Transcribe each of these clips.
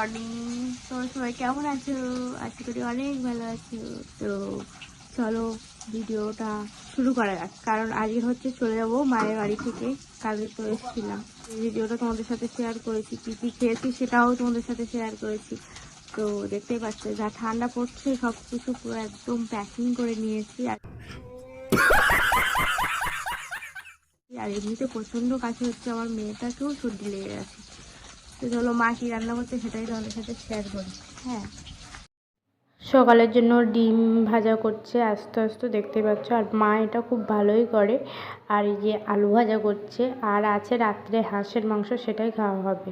সবাই কেমন আছো? করি অনেক ভালো আছো। তো চলো ভিডিওটা শুরু করা কারণ হচ্ছে চলে যাব মায়ের বাড়ি থেকে। তো এসেছিলাম। ভিডিওটা তোমাদের সাথে শেয়ার করেছি। কী কী খেয়েছি সেটাও তোমাদের সাথে শেয়ার করেছি। তো দেখতেই পাচ্ছি, যা ঠান্ডা পড়ছে সব কিছু পুরো একদম প্যাকিং করে নিয়েছি। আর আর এমনিতে প্রচণ্ড কাছে হচ্ছে। আমার মেয়েটাকেও সর্দি লেগে গেছে। তো চলো মা কি রান্না করছে সেটাই তোমাদের সাথে শেয়ার করি। হ্যাঁ। সকালের জন্য ডিম ভাজা করছে আস্তে আস্তে দেখতে পাচ্ছ। আর মা এটা খুব ভালোই করে। আর এই যে আলু ভাজা করছে আর আছে রাত্রে হাঁসের মাংস সেটাই খাওয়া হবে।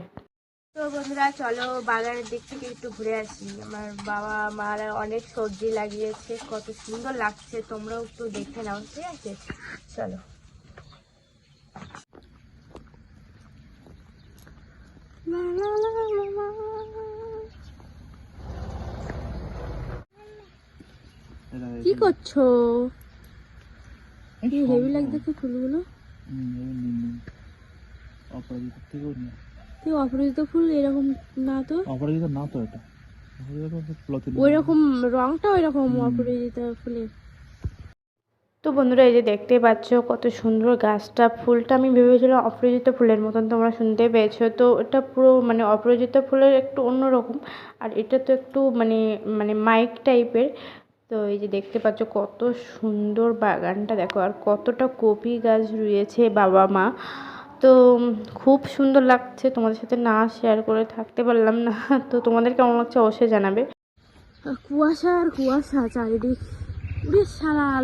তো বন্ধুরা চলো বাগানের দিক থেকে একটু ঘুরে আসি। আমার বাবা মারা অনেক সবজি লাগিয়েছে কত সুন্দর লাগছে। তোমরাও একটু দেখে নাও ঠিক আছে? চলো। কি করছ? কি হেভি লাগতেছে ফুলগুলো? অপরাজিত থেকেও নিয়ে তুই অপরাজিত ফুল এরকম না তো? অপরাজিত না তো এটা। অপরাজিত ওই রকম রংটা ওই রকম অপরাজিত ফুলের। তো বন্ধুরা এই যে দেখতে পাচ্ছ কত সুন্দর গাছটা। ফুলটা আমি ভেবেছিলাম অপরাজিত ফুলের মতন তোমরা শুনতে পেয়েছ। তো এটা পুরো মানে অপরাজিত ফুলের একটু অন্যরকম। আর এটা তো একটু মানে মানে মাইক টাইপের। তো এই যে দেখতে পাচ্ছ কত সুন্দর বাগানটা দেখো। আর কতটা কপি গাছ রয়েছে বাবা মা। তো খুব সুন্দর লাগছে। তোমাদের সাথে না শেয়ার করে থাকতে পারলাম না। তো তোমাদের কেমন লাগছে অবশ্যই জানাবে। কুয়াশা আর কুয়াশা চারিদিক।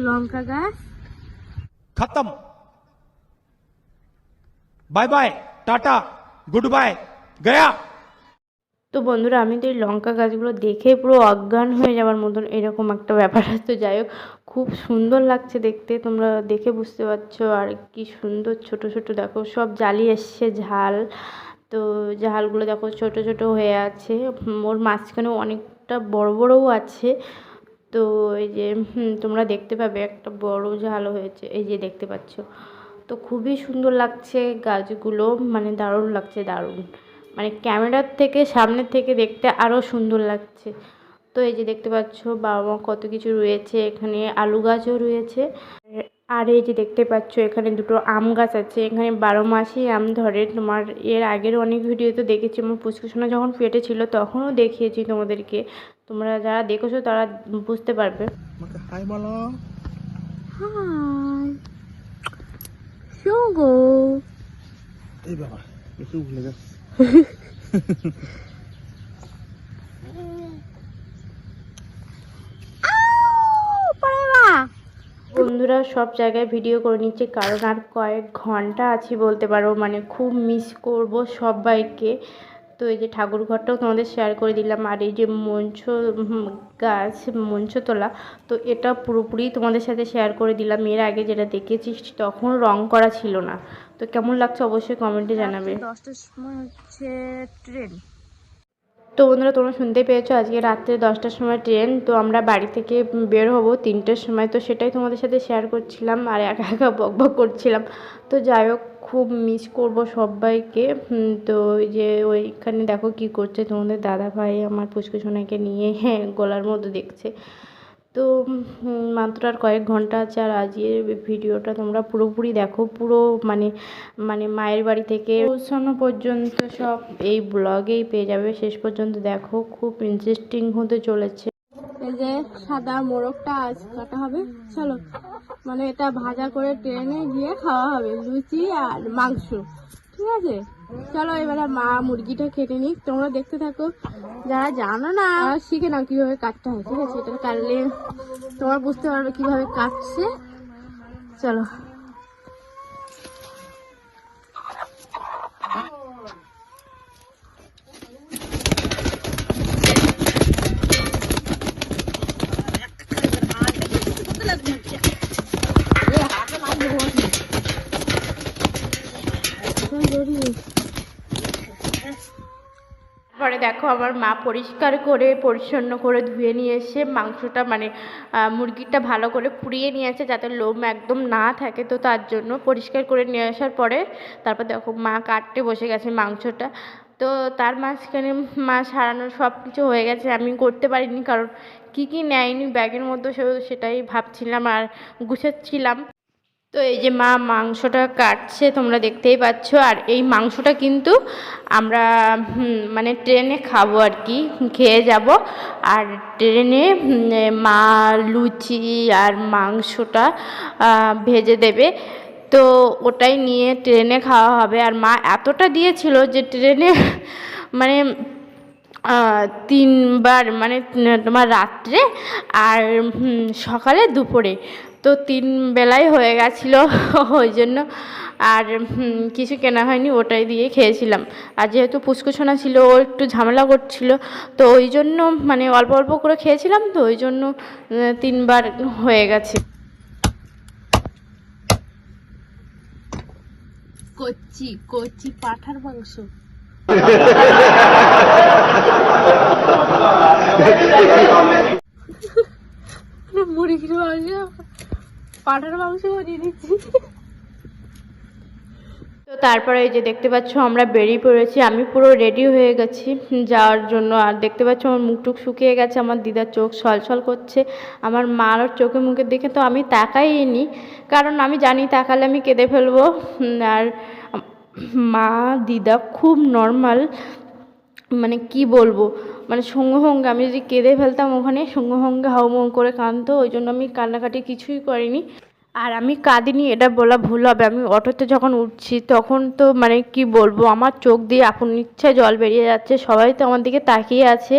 লঙ্কা গাছ। খতম। Bye bye tata good bye Gaya. তো বন্ধুরা আমি তো এই লঙ্কা গাছগুলো দেখে পুরো অজ্ঞান হয়ে যাওয়ার মতন এরকম একটা ব্যাপার। তো যাই হোক খুব সুন্দর লাগছে দেখতে তোমরা দেখে বুঝতে পারছ। আর কি সুন্দর ছোট ছোট দেখো সব জালি এসছে ঝাল। তো ঝালগুলো দেখো ছোট ছোট হয়ে আছে। ওর মাঝখানেও অনেকটা বড় বড়ও আছে। তো এই যে তোমরা দেখতে পাবে একটা বড় ঝালও হয়েছে, এই যে দেখতে পাচ্ছ। তো খুবই সুন্দর লাগছে গাছগুলো মানে দারুণ লাগছে, দারুণ। মানে ক্যামেরার থেকে সামনের থেকে দেখতে আরও সুন্দর লাগছে। তো এই যে দেখতে পাচ্ছ বাবা মা কত কিছু রয়েছে এখানে আলু গাছও রয়েছে। আর এই যে দেখতে পাচ্ছ এখানে দুটো আম গাছ আছে। এখানে বারো মাসই আম ধরে। তোমার এর আগের অনেক ভিডিওতে দেখেছি আমার পুষ্কুসোনা যখন ফেটেছিল তখনও দেখিয়েছি তোমাদেরকে। তোমরা যারা দেখেছ তারা বুঝতে পারবে। হাই বলো। হাই। এই বাবা একটু ভুলে গেছে বন্ধুরা সব জায়গায় ভিডিও করে নিচ্ছে কারণ আর কয়েক ঘণ্টা আছি বলতে পারো মানে খুব মিস করব সবাইকে। তো এই যে ঠাকুর ঘরটাও তোমাদের শেয়ার করে দিলাম আর এই যে মঞ্চ গাছ মঞ্চ তোলা তো এটা পুরোপুরি তোমাদের সাথে শেয়ার করে দিলাম। এর আগে যেটা দেখেছিস তখন রং করা ছিল না। তো কেমন লাগছে অবশ্যই কমেন্টে জানাবে। দশটার সময় হচ্ছে ট্রেন তো বন্ধুরা, তোমরা শুনতে পেয়েছ আজকে রাত্রে দশটার সময় ট্রেন। তো আমরা বাড়ি থেকে বের হব তিনটের সময়। তো সেটাই তোমাদের সাথে শেয়ার করছিলাম আর একা একা বক বক করছিলাম। তো যাই হোক, খুব মিস করব সবাইকে। তো যে ওইখানে দেখো কি করছে তোমাদের দাদা ভাই আমার পুষ্কুসোনাকে নিয়ে হ্যাঁ গলার মতো দেখছে। তো মাত্র আর কয়েক ঘণ্টা আছে আর আজকের ভিডিওটা তোমরা পুরোপুরি দেখো। পুরো মানে মানে মায়ের বাড়ি থেকে পৌঁছানো পর্যন্ত সব এই ব্লগেই পেয়ে যাবে। শেষ পর্যন্ত দেখো, খুব ইন্টারেস্টিং হতে চলেছে। এই যে সাদা মোরগটা আজ কাটা হবে। চলো মানে এটা ভাজা করে ট্রেনে গিয়ে খাওয়া হবে, লুচি আর মাংস, ঠিক আছে? চলো এবারে মা মুরগিটা কেটে নিক। তোমরা দেখতে থাকো। যারা জানো না শিখে নাও কীভাবে কাটতে হয়, ঠিক আছে? এটা কাটলে তোমরা বুঝতে পারবে কীভাবে কাটছে। চলো। পরে দেখো আমার মা পরিষ্কার করে, পরিচ্ছন্ন করে ধুয়ে নিয়ে এসে মাংসটা মানে মুরগিটা ভালো করে পুড়িয়ে নিয়ে আসে যাতে লোম একদম না থাকে। তো তার জন্য পরিষ্কার করে নিয়ে আসার পরে তারপর দেখো মা কাটতে বসে গেছে মাংসটা। তো তার মাঝখানে মা সারানোর সব কিছু হয়ে গেছে। আমি করতে পারিনি কারণ কী কী নেয়নি ব্যাগের মধ্যে সেটাই ভাবছিলাম আর গুছাচ্ছিলাম। তো এই যে মা মাংসটা কাটছে, তোমরা দেখতেই পাচ্ছ। আর এই মাংসটা কিন্তু আমরা মানে ট্রেনে খাব আর কি, খেয়ে যাব। আর ট্রেনে মা লুচি আর মাংসটা ভেজে দেবে। তো ওটাই নিয়ে ট্রেনে খাওয়া হবে। আর মা এতটা দিয়েছিল যে ট্রেনে মানে তিনবার মানে তোমার রাত্রে আর সকালে দুপুরে। তো তিন বেলায় হয়ে গেছিল ওই জন্য। আর কিছু কেনা হয়নি ওটাই দিয়ে খেয়েছিলাম। আর যেহেতু পুষ্কুসোনা ছিল ও একটু ঝামেলা করছিল তো ওই জন্য মানে অল্প অল্প করে খেয়েছিলাম তো ওই জন্য তিনবার হয়ে গেছে। কচি কচি পাঠার মাংস মুরগির মাংস পাঠার মাংস বানিয়ে দিচ্ছি। তো তারপরে এই যে দেখতে পাচ্ছ, আমরা বেরিয়ে পড়েছি। আমি পুরো রেডি হয়ে গেছি যাওয়ার জন্য। আর দেখতে পাচ্ছ, আমার মুখ টুক শুকিয়ে গেছে, আমার দিদার চোখ ছলছল করছে। আমার মার চোখে মুখে দেখে তো আমি তাকাইনি, কারণ আমি জানি তাকালে আমি কেঁদে ফেলব। আর মা, দিদা খুব নর্মাল মানে কি বলব? মানে সঙ্গে সঙ্গে আমি যদি কেঁদে ফেলতাম ওখানে সঙ্গে সঙ্গে হাউমাউ করে কাঁদতো, ওই জন্য আমি কান্নাকাটি কিছুই করিনি। আর আমি কাঁদিনি, এটা বলা ভুল হবে, আমি অটোতে যখন উঠছি, তখন তো মানে কি বলব, আমার চোখ দিয়ে আপন ইচ্ছায় জল বেরিয়ে যাচ্ছে, সবাই তো আমার দিকে তাকিয়ে আছে।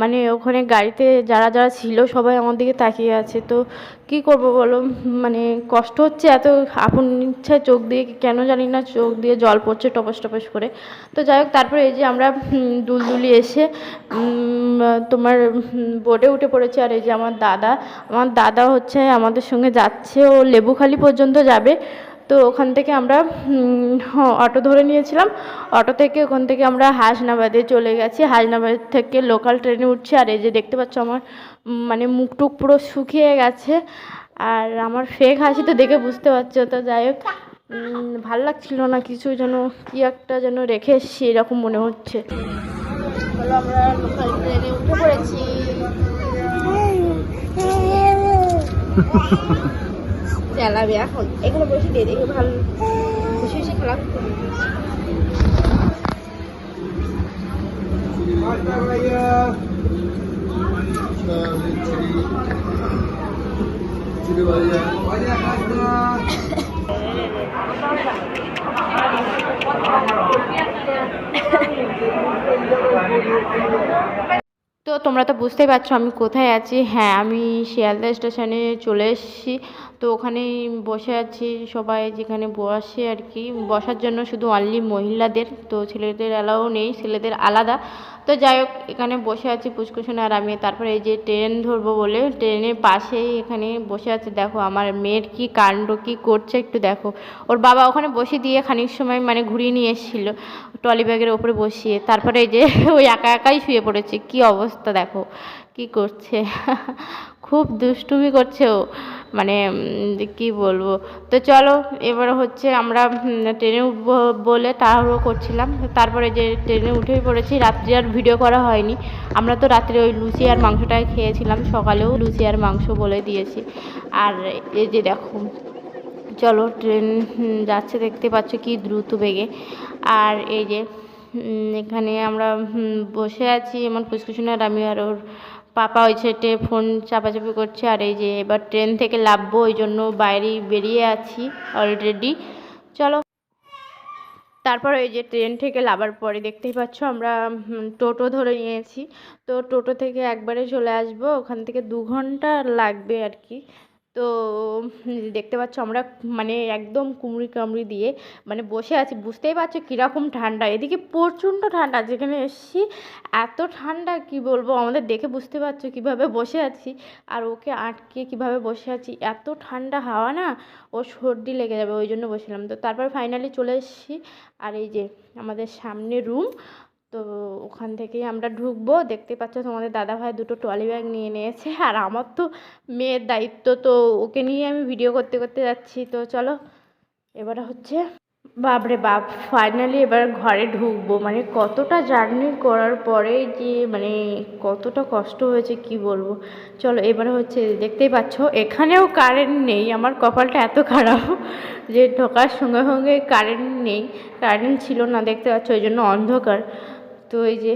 মানে ওখানে গাড়িতে যারা যারা ছিল, সবাই আমার দিকে তাকিয়ে আছে, তো কি করব বলো? মানে কষ্ট হচ্ছে এত আপন ইচ্ছায় চোখ দিয়ে, কেন জানি না চোখ দিয়ে জল পড়ছে টপস টপস করে। তো যাই হোক, তারপরে এই যে আমরা দুলদুলি এসে তোমার বোটে উঠে পড়েছে আর এই যে আমার দাদা। আমার দাদা হচ্ছে আমাদের সঙ্গে যাচ্ছে, ও লেবুখালি পর্যন্ত যাবে। তো ওখান থেকে আমরা অটো ধরে নিয়েছিলাম। অটো থেকে ওখান থেকে আমরা হাসনাবাদে চলে গেছি। হাসনাবাদ থেকে লোকাল ট্রেনে উঠছি আর এই যে দেখতে পাচ্ছ আমার মানে মুখ টুক পুরো শুকিয়ে গেছে। আর আমার ফেক হাসি তো দেখে বুঝতে পারছ তো যাই হোক ভালো লাগছিল না কিছু যেন কি একটা যেন রেখে এসছি এরকম মনে হচ্ছে। হলো আমরা লোকাল ট্রেনে উঠে পড়েছি। চালাবে এখন। এখানে বসে দিয়ে দেখে, ভালো বসে বসে খেলা তো তোমরা তো বুঝতেই পারছ আমি কোথায় আছি। হ্যাঁ আমি শিয়ালদা স্টেশনে চলে এসেছি। তো ওখানেই বসে আছি সবাই, যেখানে বসে আর কি। বসার জন্য শুধু অনলি মহিলাদের, তো ছেলেদের অ্যালাউ নেই, ছেলেদের আলাদা। তো যাই হোক, এখানে বসে আছি পুষ্কুসোনা আর আমি। তারপরে এই যে ট্রেন ধরবো বলে ট্রেনের পাশেই এখানে বসে আছে। দেখো আমার মেয়ের কি কাণ্ড, কি করছে একটু দেখো। ওর বাবা ওখানে বসে দিয়ে খানিক সময় মানে ঘুরিয়ে নিয়ে এসেছিল, ট্রলি ব্যাগের ওপরে বসিয়ে। তারপরে এই যে ওই একা একাই শুয়ে পড়েছে, কি অবস্থা দেখো, কি করছে? খুব দুষ্টুমি করছে ও মানে কি বলব? তো চলো, এবার হচ্ছে আমরা ট্রেনে উঠবো বলে তাড়াহুড়ো করছিলাম। তারপরে যে ট্রেনে উঠেই পড়েছি, রাত্রি আর ভিডিও করা হয়নি। আমরা তো রাত্রে ওই লুচি আর মাংসটাই খেয়েছিলাম, সকালেও লুচি আর মাংস বলে দিয়েছি। আর এই যে দেখো, চলো ট্রেন যাচ্ছে দেখতে পাচ্ছ কি দ্রুত বেগে। আর এই যে এখানে আমরা বসে আছি, এমন পুষ্কুসোনার আমি আর ওর পাপা ওই সাইডে ফোন চাপাচাপি করছে আর এই যে এবার ট্রেন থেকে লাভবো ওই জন্য বাইরেই বেরিয়ে আছি অলরেডি চলো। তারপর ওই যে ট্রেন থেকে লাভার পরে দেখতেই পাচ্ছ আমরা টোটো ধরে নিয়েছি। তো টোটো থেকে একবারে চলে আসব, ওখান থেকে দু ঘণ্টা লাগবে আর কি। তো দেখতে পাচ্ছ আমরা মানে একদম কুমড়ি কামড়ি দিয়ে মানে বসে আছি। বুঝতেই পারছ কীরকম ঠান্ডা। এদিকে প্রচণ্ড ঠান্ডা। যেখানে এসেছি এত ঠান্ডা, কি বলব? আমাদের দেখে বুঝতে পারছ কীভাবে বসে আছি। আর ওকে আটকে কীভাবে বসে আছি। এত ঠান্ডা হাওয়া না, ও সর্দি লেগে যাবে, ওই জন্য বসেছিলাম। তো তারপর ফাইনালি চলে এসেছি। আর এই যে আমাদের সামনে রুম তো ওখান থেকেই আমরা ঢুকবো। দেখতে পাচ্ছ তোমাদের দাদা ভাই দুটো ট্রলি ব্যাগ নিয়ে নিয়েছে। আর আমার তো মেয়ের দায়িত্ব, তো ওকে নিয়ে আমি ভিডিও করতে করতে যাচ্ছি। তো চলো, এবারে হচ্ছে, বাপরে বাপ ফাইনালি এবার ঘরে ঢুকবো। মানে কতটা জার্নি করার পরে যে মানে কতটা কষ্ট হয়েছে কি বলব। চলো, এবারে হচ্ছে দেখতেই পাচ্ছ, এখানেও কারেন্ট নেই। আমার কপালটা এত খারাপ যে ঢোকার সঙ্গে সঙ্গে কারেন্ট নেই। কারেন্ট ছিল না, দেখতে পাচ্ছ, ওই জন্য অন্ধকার। তো এই যে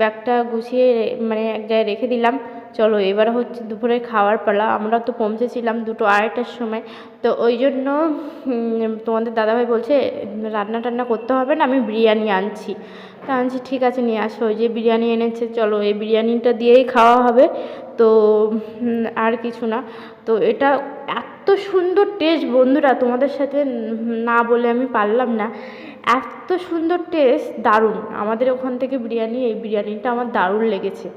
ব্যাগটা গুছিয়ে মানে এক জায়গায় রেখে দিলাম। চলো এবার হচ্ছে দুপুরে খাওয়ার পালা। আমরা তো পৌঁছেছিলাম দুটো আড়াইটার সময়। তো ওই জন্য তোমাদের দাদাভাই বলছে, রান্না টান্না করতে হবে না, আমি বিরিয়ানি আনছি। তা আনছি, ঠিক আছে, নিয়ে আসো। ওই যে বিরিয়ানি এনেছে, চলো এই বিরিয়ানিটা দিয়েই খাওয়া হবে। তো আর কিছু না। তো এটা এত সুন্দর টেস্ট বন্ধুরা, তোমাদের সাথে না বলে আমি পারলাম না। এত সুন্দর টেস্ট দারুণ। আমাদের ওখান থেকে বিরিয়ানি, এই বিরিয়ানিটা আমার দারুণ লেগেছে।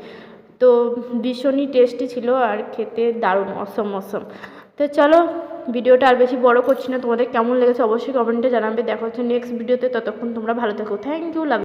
তো ভীষণই টেস্টি ছিল আর খেতে দারুণ অসম অসম তো চলো, ভিডিওটা আর বেশি বড় করছি না। তোমাদের কেমন লেগেছে অবশ্যই কমেন্টে জানাবে। দেখা হচ্ছে নেক্সট ভিডিওতে ততক্ষণ তোমরা ভালো থাকো। Thank you